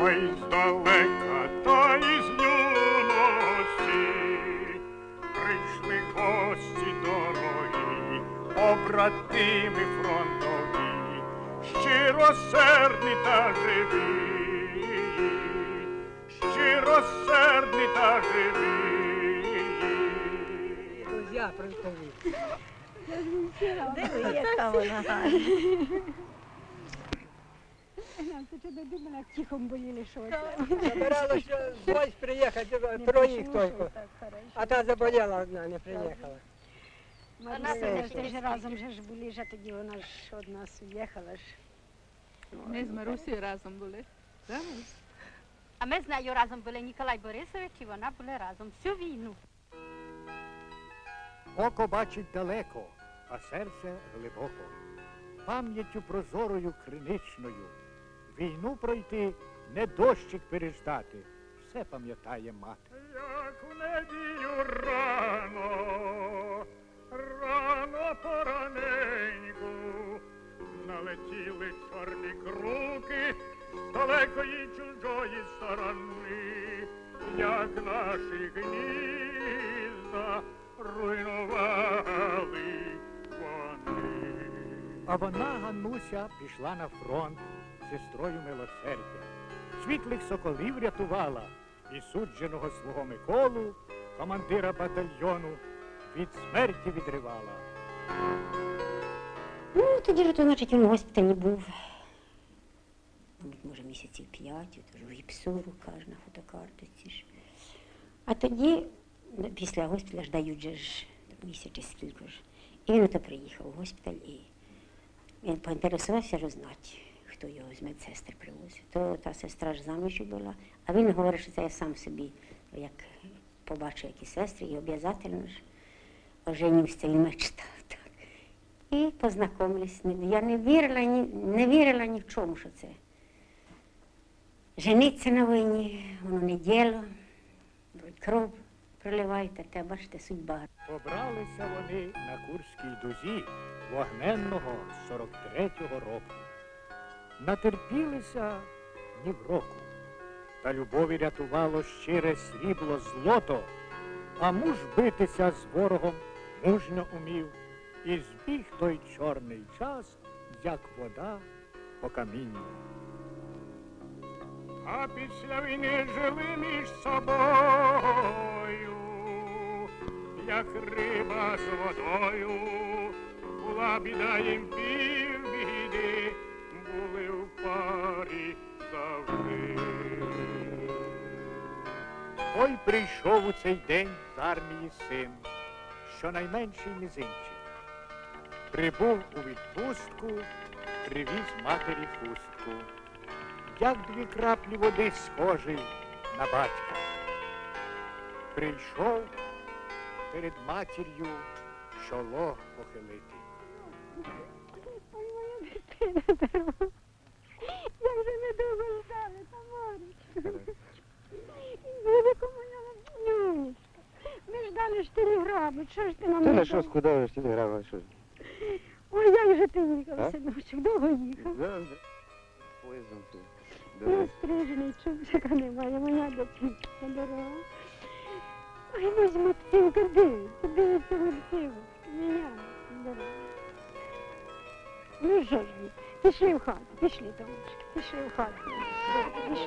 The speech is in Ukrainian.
Ой, здалека, та із юності прийшли гості дорогі, побратими фронтові, щиросердні та живі, щиросердні та живі. Друзья фронтові. Диви, яка вона гарна. Ти чи не думала, як тихом боліли, що це? Собиралась гвоздь приїхати, троїх тільки. А та заболіла одна, не приїхала. Марія, ми ж теж разом же ж були, ж, тоді вона ж од нас уїхала ж. Ми з Марусею разом були. А ми з нею разом були Ніколай Борисович і вона були разом всю війну. Око бачить далеко, а серце глибоко. Пам'яттю прозорою криничною. Війну пройти, не дощик переждати. Все пам'ятає мати. Як у неділю рано, рано пораненьку, налетіли чорні круки з далекої чужої сторони, як наші гнізда руйнували вони. А вона, Ганнуся, пішла на фронт сестрою милосердя. Світлих соколів рятувала і судженого свого Миколу, командира батальйону, від смерті відривала. Ну, тоді ж то, значить, він в госпіталі був. Може, місяців п'ять, в гіпсуру, каже, на фотокарточці ж. А тоді, ну, після госпіталя ж дають же ж місяць чи скільки ж. І він ото приїхав в госпіталь і він поінтересувався ж знати, хто його з медсестри привозив. То та сестра ж заміж була, а він говорить, що це я сам собі, як побачив які сестри, і обов'язательно ж оженівся і мечтав. Так. І познайомились. Я не вірила, ні, не вірила ні в чому, що це. Жениться на війні, воно не діло, кров проливаєте, та бачите, судьба. Побралися вони на Курській дузі вогненного 43-го року. Натерпілися ні в року. Та любові рятувало щире срібло злото, а муж битися з ворогом мужньо умів, і збіг той чорний час, як вода по камінню. А після війни жили між собою, як риба з водою, була біда їм півбіди, були в парі завжди. Ой прийшов у цей день з армії син, що найменший мізинчик. Прибув у відпустку, привіз матері хустку як дві краплі води схожий на батька. Прийшов перед матір'ю чоло похилити. Ой, моя дитина дорога. Я вже недовго ждала, Тамарочка. Велика моя нюнечка. Ми ждали ж телеграму, що ж ти нам Та не на що дав? скудаєш телеграма, що? ж? Ой, як же ти їхав, синочок, довго їхав. Поїздом тут. Ну, стрижений, чубчика немає, моя дитинка дорога. Ой, візьму тінка, диви, подивися мультиву, мене дорога. Ну що ж ви, пішли в хату, пішли, Томочка, пішли в хату. Пішли.